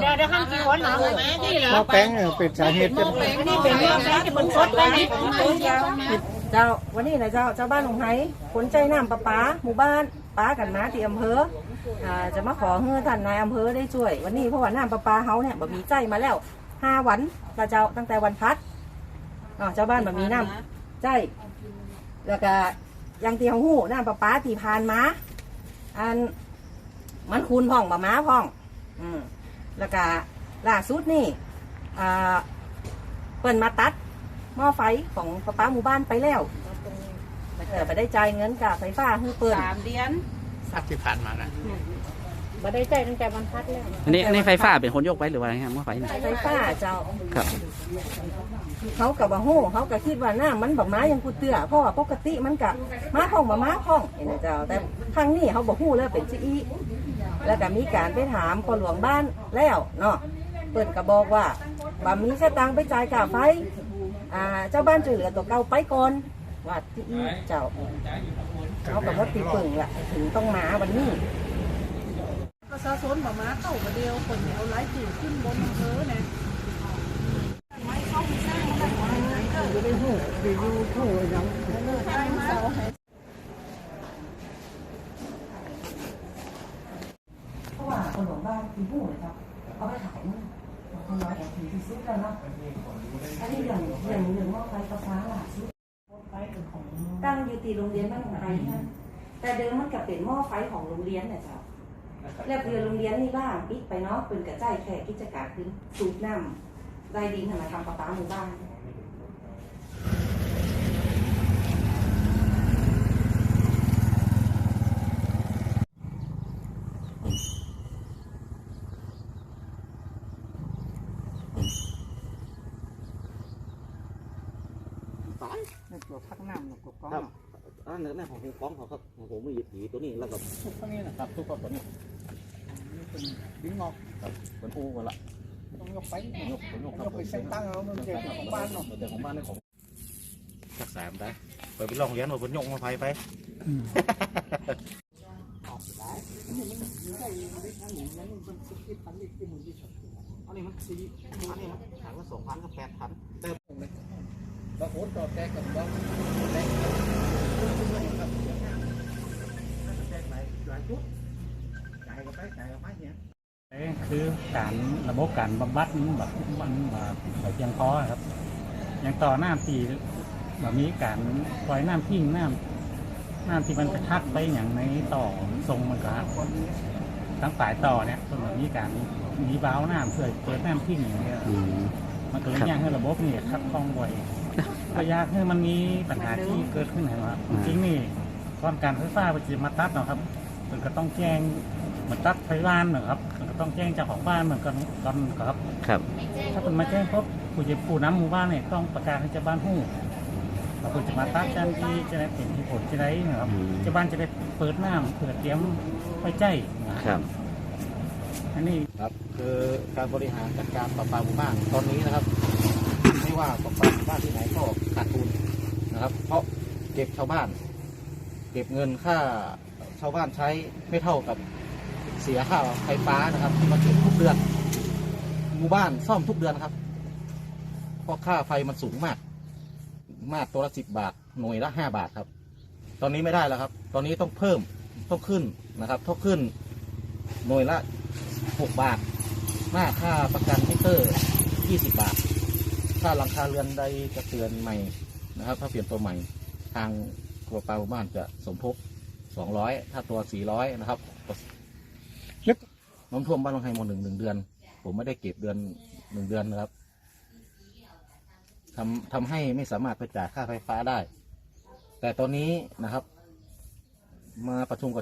เดี๋ยวเดี๋ยวข้างกี่วันหนาเลยที่เหรอหม้อแป้งเนี่ยเป็นสาเหตุเป็นนี่เป็นเรื่องแรกที่มันสดไปนี่เจ้าวันนี้นะเจ้าเจ้าบ้านหลวงไห้ขนใจน้ำประปาหมู่บ้าน ป้ากันมาที่อำเภออ่าจะมาขอเฮือท่านนายอำเภอได้ช่วย วันนี้เพราะว่าน้ำประปาเฮาเนี่ยบ่มีใจมาแล้วห้าวันละเจ้าตั้งแต่วันพัดอ๋อเจ้าบ้านบ่มีน้ำใจแล้วก็ยังเตีของหู้น้ำประปาตีพานมาอันมันคูณพ่องบะม้าพ่อง อืมแล้วก็ล่าสุดนี่อ่าเปิ่นมาตัดหม้อไฟของป้าป้าหมู่บ้านไปแล้ว แต่ไปได้จ่ายเงินกับไฟฟ้าให้เปิดสามเดือนสักที่ผ่านมานะมาได้ใจตั้งแต่วันพัดแล้วอันนี้อันนี้ไฟฟ้าเป็นคนยกไปหรือว่าไงครับว่าไฟเนี่ยไฟฟ้าเจ้าครับ เขากับว่าโห่เขาก็คิดว่าหน้ามันแบบม้ายังกูเตื้อเพราะว่าปกติมันกับม้าพ่องบ่ม้าพ่องเห็นไหมเจ้าแต่ครั้งนี้เขาบอกหู้แล้วเป็นซีอีแล้วก็มีการไปถามปหลวงบ้านแล้วเนาะเปิดก็บอกว่าบ่มีสตังค์ไปจ่ายค่าไฟอ่าเจ้าบ้านช่วยเหลือตัวเก่าไปก่อน ว่าซีอีเจ้าเขากับว่าตีปึ่งแหละถึงต้องมาวันนี้ ประชาชนบอกมาเข้ามาเดียวคนเอาไล่จืดขึ้นบนอำเภอเนี่ยเพราะว่าคนหลวงบ้านมีผู้เลยครับเอาไปขายมั่งคนน้อยแอบถือที่ซุดแล้วเนาะอันนี้อย่างอย่างอย่างหม้อไฟกระฟ้าล่ะซุด ตั้งอยู่ตีโรงเรียนบ้านของไทยนะแต่เดิมมันกับเป็นหม้อไฟของโรงเรียนนะเจ้าแล้วเรือโรงเรียนนี่บ้างปิดไปเนาะเป็นกระจายแค่กิจการคือสูบน้ำได้ดินทำมาทำประปาหมู่บ้าน ตัวพักน้ำตัวกล้องครับอันนั้นของของเขาครับของผมมีผีตัวนี้แล้วก็ทุกตัวนี้นะครับทุกตัวนี้นี่เป็นดิ้งงอกครับเป็นอูกันละต้องยกไปยกยกยกไปเส้นตั้งเอามันเจ็บของบ้านเนาะแต่ของบ้านนี่ของรักษาได้เปิดไปลองเลี้ยงเราเป็นยกมาไฟไปอันนี้มันสี่อันนี้มันถังละสองพันกับแปดพันเติม บางคนต่อแตกกับบ้างแตกครับแตกหลายหลายจุดจ่ายกันไปจ่ายกันไปเนี่ยคือการระบบการบำบัดมันแบบมันแบบแบบเพียงพอครับอย่างต่อน้ำตีแบบมีการปล่อยน้ำทิ้งน้ำน้ำที่มันกระทักไปอย่างในต่อทรงมันก็ทั้งปลายต่อเนี่ยตรงแบบมีการมีบ้าวน้ำเพื่อเปิดน้ำทิ้งอย่างเงี้ยอื มมันก็เลยยากให้ระบบนี่คัดข้องบ่อยก็ยากให้มันมีปัญหาที่เกิดขึ้นเห็นไหมครับจริงๆนี่ก่อนการไฟฟ้าไปจะมาตัดเนาะครับมันก็ต้องแจ้งเหมือนตัดไฟบ้านนะครับมันก็ต้องแจ้งเจ้าของบ้านเหมือนกันก่อนครับ ครับ ถ้าเป็นมาแจ้งพบผู้จะผู้นำหมู่บ้านเนี่ยต้องประกาศให้เจ้าบ้านหู้ว่าคุณจะมาตัดกันที่จะได้เป็นที่ผลจะได้นะครับอืมเจ้าบ้านจะได้เปิดน้ำเปิดเตรียมไฟใจนะครับ อันนี้ครับคือการบริหารจัดการประปาหมู่บ้านตอนนี้นะครับ ไม่ว่าประปาหมู่บ้านที่ไหนก็ขาดทุนนะครับ เพราะเก็บชาวบ้าน เก็บเงินค่าชาวบ้านใช้ไม่เท่ากับเสียค่าไฟฟ้านะครับที่มาเก็บทุกเดือนหมู่บ้านซ่อมทุกเดือนครับเพราะค่าไฟมันสูงมาก มากตัวละสิบบาทหน่วยละห้าบาทครับ ตอนนี้ไม่ได้แล้วครับ ตอนนี้ต้องเพิ่มต้องขึ้นนะครับต้องขึ้นหน่วยละ หกบาท หน้าค่าประกันมิเตอร์ยี่สิบบาทค่าหลังคาเรือนใดจะเตือนใหม่นะครับ ถ้าเปลี่ยนตัวใหม่ทางครัวปลาหมู่บ้านจะสมทบสองร้อยถ้าตัวสี่ร้อยนะครับลึกน้ำท่วมบ้านลงไฮมอหนึ่งหนึ่งเดือน ผมไม่ได้เก็บเดือนหนึ่งเดือนนะครับทำทำให้ไม่สามารถไปจ่ายค่าไฟฟ้าได้ แต่ตอนนี้นะครับ มาประชุมกับ